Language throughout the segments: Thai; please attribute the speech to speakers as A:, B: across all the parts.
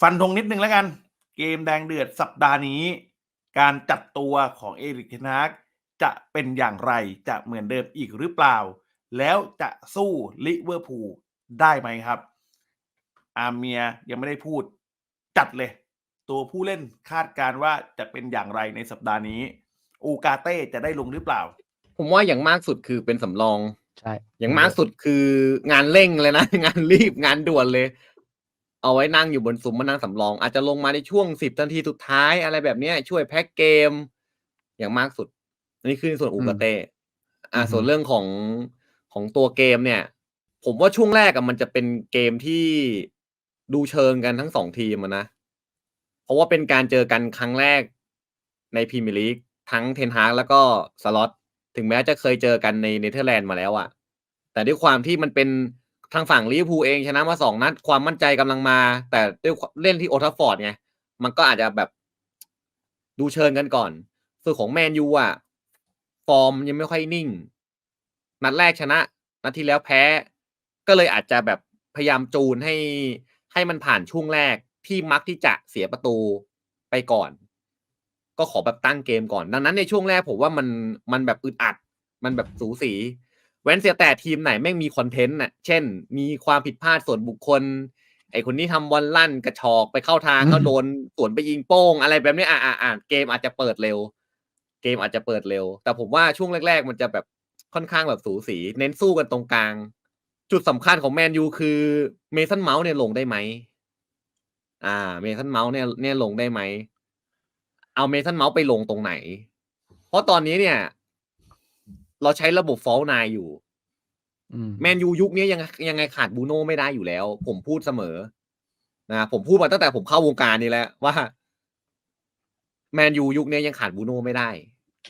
A: ฟันธงนิดนึงแล้วกัน เกมแดงเดือดสัปดาห์นี้ การจัดตัวของเอริกเทนฮากจะเป็นอย่างไรจะเหมือนเดิมอีกหรือเปล่า แล้วจะสู้ลิเวอร์พูลได้ไหมครับ อาเมียยังไม่ได้พูดจัดเลย ตัวผู้เล่นคาดการณ์ว่าจะเป็นอย่างไรในสัปดาห์นี้ อูกาเต้จะได้ลงหรือเปล่า
B: ผมว่าอย่างมากสุดคือเป็นสำรอง
C: ใช่
B: อย่างมากสุดคืองานเร่งเลยนะ งานรีบงานด่วนเลย เอาไว้นั่งอยู่บนซุ้มมานั่งสำรอง อาจจะลงมาในช่วงสิบนาทีสุดท้ายอะไรแบบเนี้ย ช่วยแพ็กเกม อย่างมากสุดอันนี้คือในส่วนอูกาเต้อ่า ส่วนเรื่องของของตัวเกมเนี่ย ผมว่าช่วงแรกอะมันจะเป็นเกมที่ดูเชิงกันทั้งสองทีมอะนะ เพราะว่าเป็นการเจอกันครั้งแรกในพรีเมียร์ลีกทั้งเทนฮากแล้วก็สล็อตถึงแม้จะเคยเจอกันในเนเธอร์แลนด์มาแล้วอะแต่ด้วยความที่มันเป็น ทางฝั่งลิเวอร์พูลเองชนะมาสองนัดความมั่นใจกำลังมา แต่ด้วยเล่นที่โอทัฟฟอร์ดไงมันก็อาจจะแบบดูเชิงกันก่อน ส่วนของแมนยูอะฟอร์มยังไม่ค่อยนิ่ง นัดแรกชนะ นัดที่แล้วแพ้ ก็เลยอาจจะแบบพยายามจูนให้ให้มันผ่านช่วงแรกที่มักที่จะเสียประตูไปก่อน ก็ขอแบบตั้งเกมก่อน ดังนั้นในช่วงแรกผมว่ามันมันแบบอึดอัด มันแบบสูสี เว้นเสียแต่ทีมไหนแม่งมีคอนเทนต์น่ะ เช่น มีความผิดพลาดส่วนบุคคล ไอคนนี้ทำบอลลั่นกระชอกไปเข้าทางเขาโดนสวนไปยิงโป้ง อะไรแบบนี้อ่าอ่าอ่าเกมอาจจะเปิดเร็ว เกมอาจจะเปิดเร็ว แต่ผมว่าช่วงแรก ๆ มันจะแบบค่อนข้างแบบสูสี เน้นสู้กันตรงกลาง จุดสำคัญของแมนยูคือเมสันเมาส์เนี่ยลงได้ไหมอ่า เมสันเมาส์เนี่ยเนี่ยลงได้ไหมเอาเมสันเมาส์ไปลงตรงไหน เพราะตอนนี้เนี่ย เราใช้ระบบฟอลนายอยู่
C: อืม
B: แมนยูยุคนี้ยังยังไงขาดบูโน่ไม่ได้อยู่แล้ว ผมพูดเสมอ นะผมพูดมาตั้งแต่ผมเข้าวงการนี้แล้วว่าแมนยูยุคนี้ยังขาดบูโน่ไม่ได้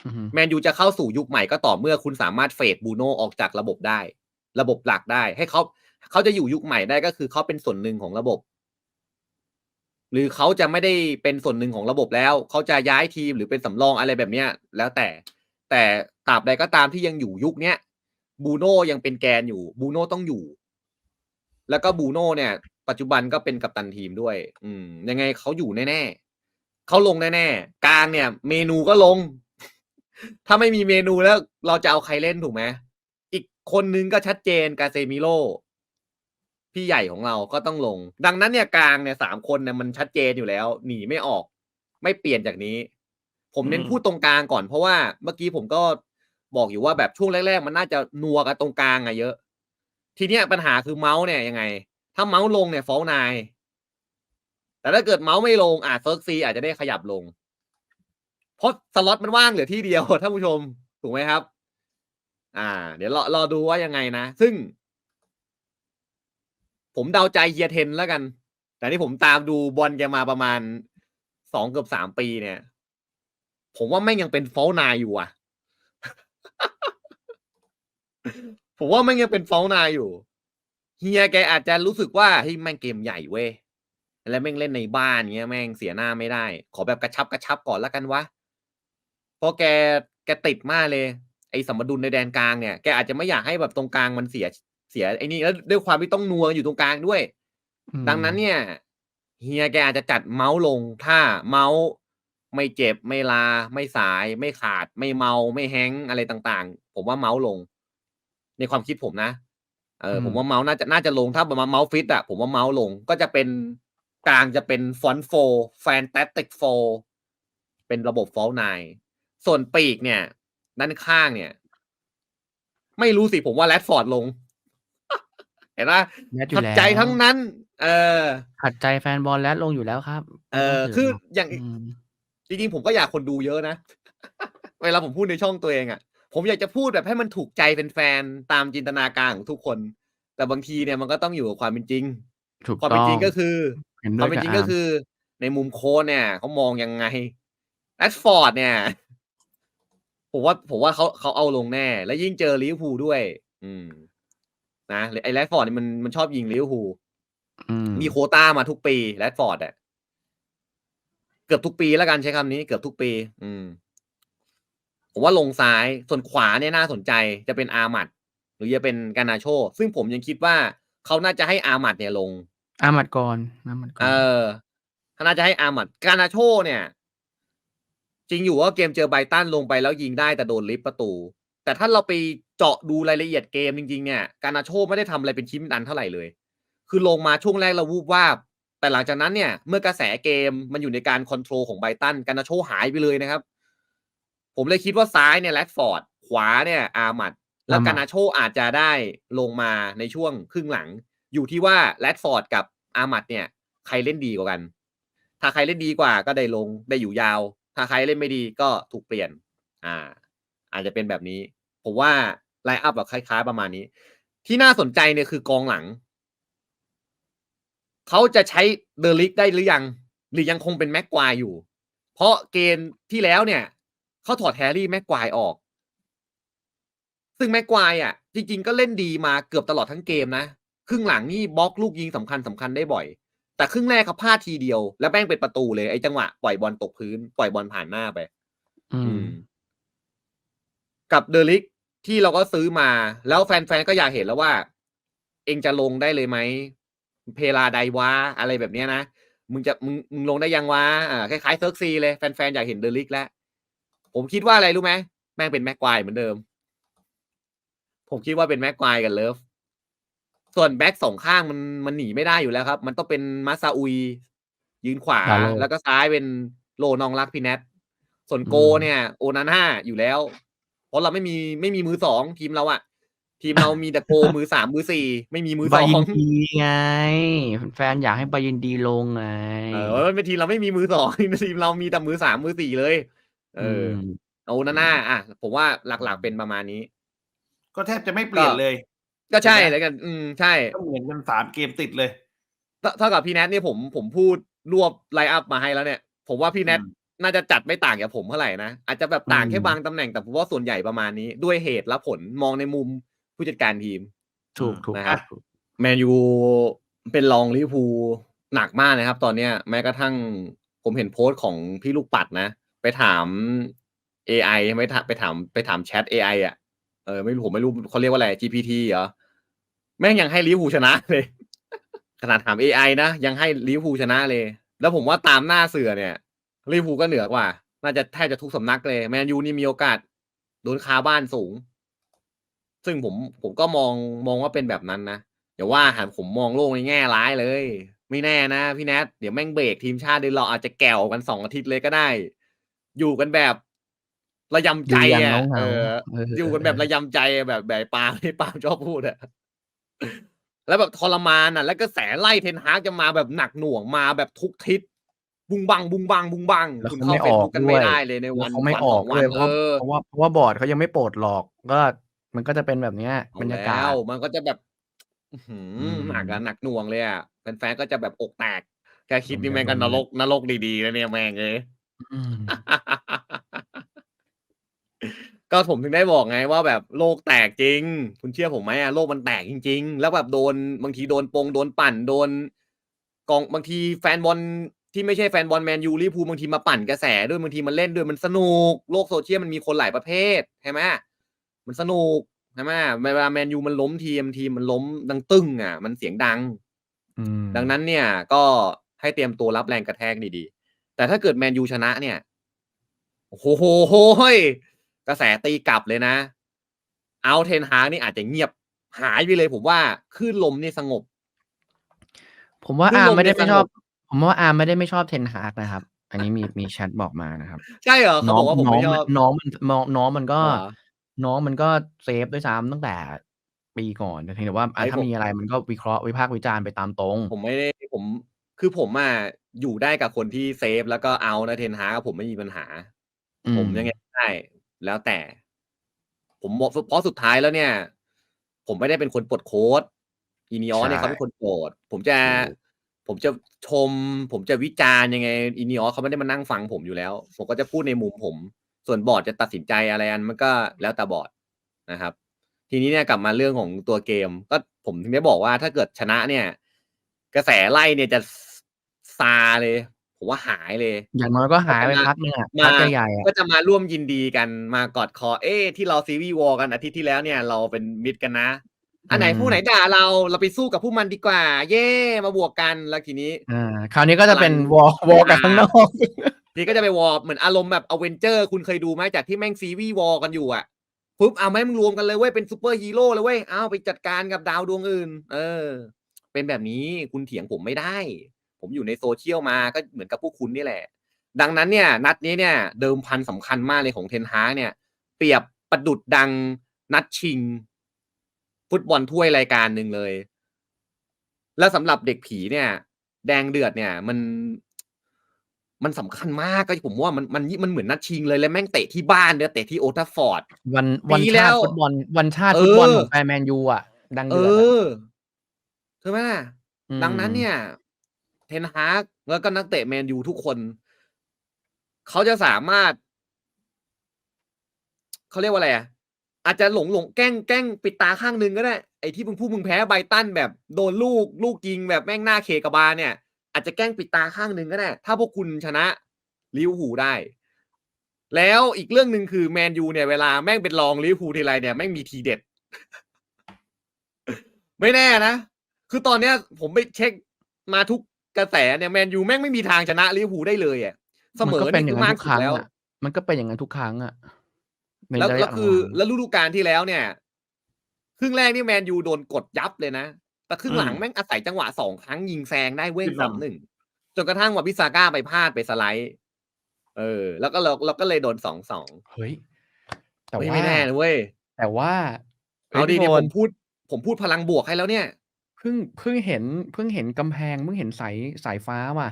C: อืม
B: แมนยูจะเข้าสู่ยุคใหม่ก็ต่อเมื่อคุณสามารถเฟดบูโน่ออกจากระบบได้ ระบบหลักได้ ให้เขาเขาจะอยู่ยุคใหม่ได้ก็คือเขาเป็นส่วนหนึ่งของระบบ หรือเขาจะไม่ได้เป็นส่วนหนึ่งของระบบแล้ว เขาจะย้ายทีมหรือเป็นสำรองอะไรแบบเนี้ย แล้วแต่แต่ ตราบใดก็ตามที่ยังอยู่ยุคเนี้ยบูโน่ยังเป็นแกนอยู่บูโน่ต้องอยู่ แล้วก็บูโน่เนี่ย ปัจจุบันก็เป็นกัปตันทีมด้วย อืม ยังไงเขาอยู่แน่ๆเขาลงแน่ๆกลางเนี่ย เมนูก็ลง ถ้าไม่มีเมนูแล้วเราจะเอาใครเล่นถูกไหมอีกคนนึงก็ชัดเจนกาเซมิโลพี่ใหญ่ของเราก็ต้องลง ดังนั้นเนี่ยกลางเนี่ยสามคนเนี่ยมันชัดเจนอยู่แล้ว หนีไม่ออก ไม่เปลี่ยนจากนี้ ผมเน้น
A: อืม
B: พูดตรงกลางก่อนเพราะว่าเมื่อกี้ผมก็ บอกอยู่ว่าแบบช่วงแรกๆ มันน่าจะนัวกันตรงกลางอะเยอะ ทีเนี้ยปัญหาคือเมาส์เนี่ยยังไง ถ้าเมาส์ลงเนี่ยฟองนายแต่ถ้าเกิดเมาส์ไม่ลงอะเซิร์กซีอาจจะได้ขยับลง เพราะสล็อตมันว่างเหลือที่เดียวท่านผู้ชมถูกไหมครับ อ่า เดี๋ยวรอรอดูว่ายังไงนะ ซึ่ง ผมเดาใจเฮียเทนแล้วกัน แต่ที่ผมตามดูบอลแกมาประมาณสองเกือบสามปีเนี่ย ผมว่าแม่งยังเป็นฟอลนายอยู่อะ ผมว่าแม่งยังเป็นฟอลนายอยู่ เฮียแกอาจจะรู้สึกว่าเฮ้ยแม่งเกมใหญ่เว้ยแล้วแม่งเล่นในบ้านเงี้ยแม่งเสียหน้าไม่ได้ ขอแบบกระชับกระชับก่อนแล้วกันวะเพราะแกแกติดมากเลย ไอ้สมดุลในแดนกลางเนี่ยแกอาจจะไม่อยากให้แบบตรงกลางมันเสียเสียไอ้นี่แล้วด้วยความที่ต้องนัวอยู่ตรงกลางด้วย
C: อืม
B: ดังนั้นเนี่ยเฮียแกอาจจะจัดเมาส์ลงถ้าเมาส์ ไม่เจ็บไม่ลา ไม่สาย ไม่ขาด ไม่เมาไม่แฮงก์อะไรต่างๆ ผมว่าเมาส์ลง ในความคิดผมนะเอออ
C: ม
B: ผมว่าเมาส์น่าจะน่าจะลงถ้าประมาณเมาส์ฟิตอะผมว่าเมาส์ลงก็จะเป็นกลางจะเป็นฟอนโฟแฟนตาติกโฟเป็นระบบฟอลไนส่วนปีกเนี่ย ด้านข้างเนี่ย ไม่รู้สิผมว่าแรดฟอร์ดลง เห็นไหม
C: แรดอยู่
B: ขัด
C: แล้ว
B: ใจทั้งนั้น เออ
C: ขัดใจแฟนบอลแรดลงอยู่แล้วครับ
B: เออ
C: ไม่ต้ง
B: คือ
C: ห่วง
B: อย่าง
C: อืม
B: จริงๆผมก็อยากคนดูเยอะนะ เวลาผมพูดในช่องตัวเองอะ่ะ ผมอยากจะพูดแบบให้มันถูกใจแฟนๆตามจินตนาการของทุกคน แต่บางทีเนี่ยมันก็ต้องอยู่กับความเป็นจริง
C: ถูก
B: ความ
C: ต้
B: เป็น
C: อง
B: จริงก็คือ
C: เห็น
B: ค
C: ด้
B: วา
C: วย
B: มเป็น
C: กับ
B: จริง
C: อา
B: ก็
C: ร์ม
B: คือ ในมุมโค้ชเนี่ยเขามองยังไงแรดฟอร์ดเนี่ย ผมว่าผมว่าเขาเขาเอาลงแน่ แล้วยิ่งเจอลิเวอร์พูลด้วย อืม นะไอ้แรดฟอร์ดเนี่ยมันมันชอบยิงลิเวอร์พูล
C: อืม
B: มีโควต้ามาทุกปีแรดฟอร์ดอะ เกือบทุกปีแล้วกันใช้คำนี้เกือบทุกปี อืม ผมว่าลงซ้ายส่วนขวาเนี่ยน่าสนใจจะเป็นอาหมัดหรือจะเป็นกานาโช ซึ่งผมยังคิดว่าเขาน่าจะให้อาหมัดเนี่ยลง
C: อามัดก่อนอามัดก่อ
B: เอนอถ้าน่าจะให้อามัดกานาโช เนี่ย จริงอยู่ว่าเกมเจอไบรตันลงไปแล้วยิงได้แต่โดนลิฟต์ประตู แต่ถ้าเราไปเจาะดูรายละเอียดเกมจริงๆเนี่ย กานาโชไม่ได้ทำอะไรเป็นชิ้นเป็นอันเท่าไหร่เลย คือลงมาช่วงแรกเราวูบวาบ แต่หลังจากนั้นเนี่ย เมื่อกระแสเกมมันอยู่ในการคอนโทรลของไบรตันกานาโชหายไปเลยนะครับ ผมเลยคิดว่าซ้ายเนี่ยแรดฟอร์ดขวาเนี่ย อามัดแล้ว
C: อามัด
B: กานาโชอาจจะได้ลงมาในช่วงครึ่งหลัง อยู่ที่ว่าแรดฟอร์ดกับอามัดเนี่ย ใครเล่นดีกว่ากัน ถ้าใครเล่นดีกว่าก็ได้ลงได้อยู่ยาว ถ้าใครเล่นไม่ดีก็ถูกเปลี่ยน อ่า อาจจะเป็นแบบนี้ ผมว่าไลน์อัพแบบคล้ายๆประมาณนี้ ที่น่าสนใจเนี่ยคือกองหลัง เขาจะใช้เดอลิกได้หรือยัง หรือยังคงเป็นแม็กควายอยู่ เพราะเกมที่แล้วเนี่ยเขาถอดแฮร์รี่แม็กควายออก ซึ่งแม็กควายอะ จริง ๆ ก็เล่นดีมาเกือบตลอดทั้งเกมนะ ครึ่งหลังนี่บล็อกลูกยิงสำคัญสำคัญได้บ่อย แต่ครึ่งแรกเขาพลาดทีเดียว แล้วแม่งเป็นประตูเลยไอ้จังหวะปล่อยบอลตกพื้น ปล่อยบอลผ่านหน้าไป
C: อื
B: อื
C: ม
B: มกับเดลิกที่เราก็ซื้อมา แล้วแฟนๆก็อยากเห็นแล้วว่า เองจะลงได้เลยไหม เพลาไดวะอะไรแบบเนี้ยนะ มึงจะมึงมึงลงได้ยังวะอ่าคล้ายๆเซิร์กซีเลยแฟนๆ อยากเห็นเดลิกแล้ว ผมคิดว่าอะไรรู้ไหมแม่งเป็นแม็กควายเหมือนเดิม ผมคิดว่าเป็นแม็กควายกับเลิฟส่วนแบ็กสองข้างมันมันหนีไม่ได้อยู่แล้วครับ มันต้องเป็นมาซาอุย ยืนขวา
C: ดาโล
B: แล้วก็ซ้ายเป็นโลนองรักพี่แนทส่วนโก
C: อืม
B: เนี่ย โอนาน่าอยู่แล้ว เพราะเราไม่มีไม่มีมือสองทีมเราอะ ทีมเรามีแต่โกมือสามมือสี่ไม่มีมือส
C: บา
B: อง
C: ยินดีไง แฟนอยากให้บายินดีลงไง
B: เออมันเป็นทีมเราไม่มีมือสองทีมเรามีแต่มือสามมือสี่เลย เอออ
C: ม
B: โอนาน่าอะผมว่าหลักๆเป็นประมาณนี้
A: ก็แทบจะไม่เปลี่ยนเลย
B: ก็ใช่
A: ใช่ไหม
B: แล้วกัน อืมใช่
A: ก็เหมือนกันสามเกมติดเลย
B: เท่าเท่ากับพี่แนทเนี่ยผมผมพูดรวบไลน์อัพมาให้แล้วเนี่ย ผมว่าพี่แนท
A: อืม
B: น่าจะจัดไม่ต่างจากผมเท่าไหร่นะอาจจะแบบต่าง
C: อืม
B: แค่บางตำแหน่งแต่ผมว่าส่วนใหญ่ประมาณนี้ด้วยเหตุและผลมองในมุม ผู้จัดการทีม
C: ถูกถูก
B: นะ
C: ค
B: ครั
C: รับบ
B: แมนยูเป็นรองลิเวอร์พูลหนักมากนะครับ ตอนเนี้ยแม้กระทั่งผมเห็นโพสต์ของพี่ลูกปัดนะ ไปถาม AI ไม่ถามไปถามไปถามแชท AI อะเออไม่รู้ผมไม่รู้เขาเรียกว่าอะไร GPT เหรอแม่งยังให้ลิเวอร์พูลชนะเลย ขนาดถาม AI นะ ยังให้ลิเวอร์พูลชนะเลย แล้วผมว่าตามหน้าเสือเนี่ยลิเวอร์พูลก็เหนือกว่า น่าจะแทบจะทุกสำนักเลย แมนยูนี่มีโอกาสโดนคาบ้านสูง ซึ่งผมผมก็มองมองว่าเป็นแบบนั้นนะอย่าว่าหันผมมองโลกในแง่ร้ายเลย ไม่แน่นะพี่แนทเดี๋ยวแม่งเบรกทีมชาติเดี๋ยวเราอาจจะแก่วกันสองอาทิตย์เลยก็ได้ อยู่กันแบบระยำใจ
C: อยู่อย่าง
B: อะ
C: เหงาๆ
B: เออ
C: เออ
B: อยู่กันแบบระยำใจอะแบบแบบปาล์มที่ปาล์มชอบพูดอะแล้วแบบทรมานอะ แล้วก็แสไล่เทนฮากจะมาแบบหนักหน่วงมาแบบทุกทิศบุงบังบุงบังบุงบัง
C: แล้ว
B: คุณ
C: เขา
B: เข้า
C: ไม่
B: เฟ
C: อ
B: ซ
C: อก
B: บุ๊กกัน
C: ด้
B: ไม่
C: วย
B: ได้เลยใน
C: แล้ว
B: วัน
C: เขาไม่
B: วัน
C: อ
B: ส
C: อ
B: อกงวั
C: ด้
B: น
C: วยเพ
B: เอ
C: ราะ
B: อ
C: เพราะว่าเพราะว่าบอร์ดเขายังไม่โปรดหรอกก็ มันก็จะเป็นแบบเนี้ย
B: เอา
C: บรรยากา
B: แล้
C: ศ
B: วมันก็จะแบบอื้อหือ
C: อืม
B: หนักอะหนักหน่วงเลยอะแฟนๆก็จะแบบอกแตกแค่คิด
C: ผม
B: นี่
C: จะ
B: แม่งกัน
C: โด
B: น
C: น
B: รกนรกดีๆแล้วเนี่ยแม่งเลย
C: อืม
B: ก็ผมถึงได้บอกไงว่าแบบโลกแตกจริง คุณเชื่อผมไหมอะโลกมันแตกจริง ๆ แล้วแบบโดนบางทีโดนปงโดนปั่นโดนกองบางทีแฟนบอลที่ไม่ใช่แฟนบอลแมนยูลิเวอร์พูลบางทีมาปั่นกระแสด้วยบางทีมันเล่นด้วยมันสนุกโลกโซเชียลมันมีคนหลายประเภทใช่ไหม มันสนุกใช่ไหมเวลาแมนยูมันล้มทีมทีมมันล้มดังตึ้งอะ มันเสียงดัง
C: อืม
B: ดังนั้นเนี่ย ก็ให้เตรียมตัวรับแรงกระแทกดีๆ แต่ถ้าเกิดแมนยูชนะเนี่ยโอ้โหโหโหเฮ้ยกระแสตีกลับเลยนะ เอาเทนฮากนี่อาจจะเงียบหายไปเลยผมว่าคลื่นลมนี่สงบ
C: ผมว่า
B: ขึ้น
C: อาร์
B: ล
C: ม
B: ง
C: ไม่ได้
B: ใน
C: ไม่
B: สงบ
C: ชอบ ผมว่าอาร์มไม่ได้ไม่ชอบเทนฮากนะครับ อันนี้มีมีแชทบอกมานะครับ
B: ใช่เหรอเขาบอกว่าผม
C: น้
B: ไม่
C: อง
B: ช
C: มั
B: อนบ
C: น้องมันน้องน้องมันก็
B: เหรอ
C: น้องมันก็เซฟด้วยซ้ำตั้งแต่ปีก่อนแต่เพียงแต่ว่าอะ
B: ไอ้
C: ถ้า
B: ผม
C: มีอะไรมันก็วิเคราะห์วิพากษ์วิจารณ์ไปตามตรง
B: ผมไม่ได้ผมคือผมอะอยู่ได้กับคนที่เซฟแล้วก็เอานะเทนฮากผมไม่มีปัญหา
C: อื
B: ผมยังไงก็ได้ แล้วแต่ ผมบอกเพราะสุดท้ายแล้วเนี่ย ผมไม่ได้เป็นคนปลดโค้ดอีนิออสเนี่ย
C: ใช่
B: เขาเป็นคนปลดผมจะ
C: ถูก
B: ผมจะชม ผมจะวิจารณ์ยังไงอีนิออสเขาไม่ได้มานั่งฟังผมอยู่แล้ว ผมก็จะพูดในมุมผม ส่วนบอร์ดจะตัดสินใจอะไรอันมันก็แล้วแต่บอร์ดนะครับ ทีนี้เนี่ยกลับมาเรื่องของตัวเกม ก็ผมถึงได้บอกว่าถ้าเกิดชนะเนี่ย กระแสไล่เนี่ยจะซาเลย ผมว่าหายเลย
C: อย่างน้อยก็หายไป
B: มา
C: พักหนึงอะ
B: มา
C: พักใหญ่ๆอะ
B: ก็จะมาร่วมยินดีกันมากอดคอ เอ้ที่เราซีวีวอลกันอาทิตย์ที่แล้วเนี่ย เราเป็นมิตรกันนะ อันไหน
C: อืม
B: ผู้ไหนด่าเราเราไปสู้กับผู้มันดีกว่า เย่มาบวกกันแล้วทีนี้
C: อ่าคราวนี้ก็จะเป็น
B: พลัง
C: วอลวอลกันข้างนอก
B: นี่ก็จะไปวอร์เหมือนอารมณ์แบบอเวนเจอร์ คุณเคยดูไหมจากที่แม่งซีวีวอร์กันอยู่อะปุ๊บเอาแม่งรวมกันเลยเว้ยเป็นซูเปอร์ฮีโร่เลยเว้ยเอาไปจัดการกับดาวดวงอื่น เออ เป็นแบบนี้คุณเถียงผมไม่ได้ ผมอยู่ในโซเชียลมาก็เหมือนกับพวกคุณนี่แหละ ดังนั้นเนี่ย นัดนี้เนี่ยเดิมพันสำคัญมากเลยของเทนฮากเนี่ย เปรียบประดุดดังนัดชิง ฟุตบอลถ้วยรายการหนึ่งเลย แล้วสำหรับเด็กผีเนี่ย แดงเดือดเนี่ย มัน มันสำคัญมากก็ผมว่ามันมันมันเหมือนนัดชิงเลยแล้วแม่งเตะที่บ้านเนี่ยเตะที่โอทัฟฟอร์ด
C: วันวัน
B: ปีแล้
C: ชาติ
B: ว
C: ฟุตบอลวันชาติฟุตบอล
B: เออ
C: ของแฟนแมนยูอะ ดัง
B: เอ
C: เดือดอะ
B: อใช่ไหมล่ะ
C: ม
B: ดังนั้นเนี่ย เทนฮากแล้วก็นักเตะแมนยูทุกคน เขาจะสามารถ เขาเรียกว่าอะไรอะอาจจะหลงหลงแกล้งแกล้งปิดตาข้างหนึงก็ได้ไอ้ที่มึงพูดมึงแพ้ไบรตันแบบโดนลูกลูกยิงแบบแม่งหน้าเคกระบาลเนี่ย อาจจะแกล้งปิดตาข้างหนึงก็ได้ ถ้าพวกคุณชนะลิเวอร์พูลได้ แล้วอีกเรื่องหนึ่งคือแมนยูเนี่ยเวลาแม่งเป็นรองลิเวอร์พูลทีไรเนี่ยแม่งมีทีเด็ด ไม่แน่นะ คือตอนเนี้ย ผมไปเช็คมาทุกกระแสเนี่ยแมนยูแม่งไม่มีทางชนะลิเวอร์พูลได้เลยอะเสม
C: มัน
B: อ
C: ก็เป็นอ
B: นี่
C: ย่า
B: คื
C: ง
B: อ
C: นั้น
B: มาก
C: ทุก
B: สุ
C: ค
B: ด
C: รั้ง
B: แล้ว
C: อะมันก็เป็นอย่างนั้นทุกครั้งอะใน
B: แล้ว
C: ระ
B: แล้
C: ยะ
B: วคือ
C: หลังๆ
B: แล้วฤดูกาลที่แล้วเนี่ย ครึ่งแรกนี่แมนยูโดนกดยับเลยนะ แต่ครึ่งหลัง
A: อืม
B: แม่งอาศัยจังหวะสองครั้งยิงแซงได้เว้ย
A: ขึ้น
B: ส
A: นำ
B: องหนึ่งจนกระทั่งว่าพิซาก้าไปพลาดไปสไลด์เออ แล้วก็เราเราก็เลยโดนสองสอง
C: เฮ้ยแต่
B: ไม่
C: ว่า
B: ไม่แน่นะเว้ย
C: แต่ว่า
B: เอาดี
C: ฮ้
B: เนี่ย
C: พี่
B: ผ
C: โท
B: มพูด ผมพูดพลังบวกให้แล้วเนี่ย
C: เพิ่งเพิ่งเห็นเพิ่งเห็นกำแพงเพิ่งเห็นสายสายฟ้าว่ะ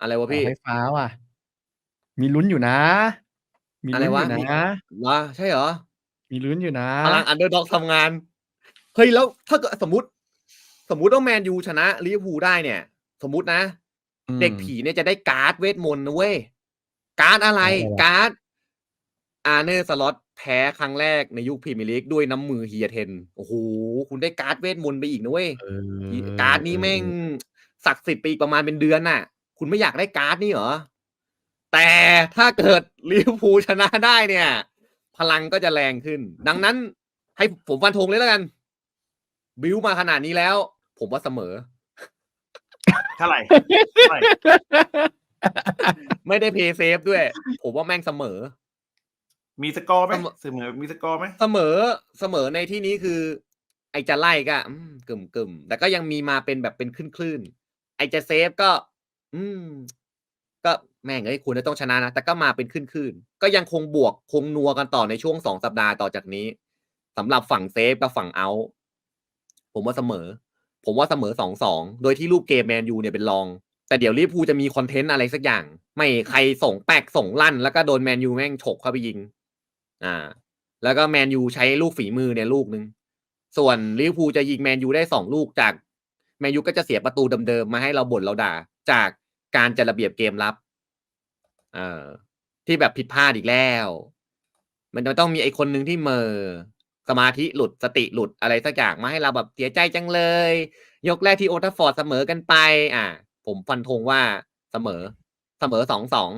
B: อะไรวะ
C: เสา
B: พี่
C: ไฟฟ้าว่ะ มีลุ้นอยู่นะ มี
B: อะไร
C: ลุ้นอ
B: วะ
C: ยู่
B: มี
C: นะ
B: วะใช่เหรอ
C: มีลุ้นอยู่นะ
B: พลังอันเดอร์ด็อกทำงานเฮ้ยแล้วถ้าเกิดสมมติ สมมุติว่าแมนยูชนะลิเวอร์พูลได้เนี่ย สมมุตินะ
C: อืม
B: เด็กผีเนี่ยจะได้การ์ดเวทมนต์นะเว้ย การ์ดอะไร
C: อะไรวะ
B: การ์ดอาร์เนอร์สล็อตแพ้ครั้งแรกในยุคพรีเมียร์ลีกด้วยน้ำมือเฮียเทน โอ้โห คุณได้การ์ดเวทมนต์ไปอีกนะเว้ย
C: เออ
B: การ์ดนี้แม่งศักดิ์สิทธิ์ไปอีกประมาณเป็นเดือนน่ะ คุณไม่อยากได้การ์ดนี่เหรอ แต่ถ้าเกิดลิเวอร์พูลชนะได้เนี่ย พลังก็จะแรงขึ้น ดังนั้นให้ผมฟันธงเลยแล้วกัน บิวมาขนาดนี้แล้ว ผมว่าเสมอ
A: เท่าไหร่เท่าไหร่
B: ไม่ได้เพย์เซฟด้วย ผมว่าแม่งเสมอ
A: มีสกอร์ไหม
B: เสมอ
A: เสมอมีสกอร์ไหม
B: เสมอเสมอในที่นี้คือ ไอจะไล่ก็อืมกึ่มกึ่มแต่ก็ยังมีมาเป็นแบบเป็นคลื่นคลื่นๆไอจะเซฟก็ อืม ก็แม่งเอ้ยคุณจะต้องชนะนะแต่ก็มาเป็นคลื่นคลื่นๆก็ยังคงบวกคงนัวกันต่อในช่วงสองสัปดาห์ต่อจากนี้สำหรับฝั่งเซฟกับฝั่งเอาท์ผมว่าเสมอ ผมว่าเสมอสองสองโดยที่รูปเกมแมนยูเนี่ยเป็นรอง แต่เดี๋ยวลิเวอร์พูลจะมีคอนเทนต์อะไรสักอย่าง ไม่ใครส่งแปกส่งลั่น แล้วก็โดนแมนยูแม่งฉกเข้าไปยิง อ่า แล้วก็แมนยูใช้ลูกฝีมือเนี่ยลูกนึงส่วนลิเวอร์พูลจะยิงแมนยูได้สองลูกจากแมนยูก็จะเสียประตูเดิมๆมาให้เราบ่นเราด่า จากการจัดระเบียบเกมรับ เอ่อที่แบบผิดพลาดอีกแล้ว มันจะต้องมีไอคนหนึ่งที่เมอ สมาธิหลุดสติหลุดอะไรสักอย่างมาให้เราแบบเสียใจจังเลย ยกแรกที่โอทัฟฟอร์ดเสมอกันไป อ่า ผมฟันธงว่าเสมอ เสมอสองสอง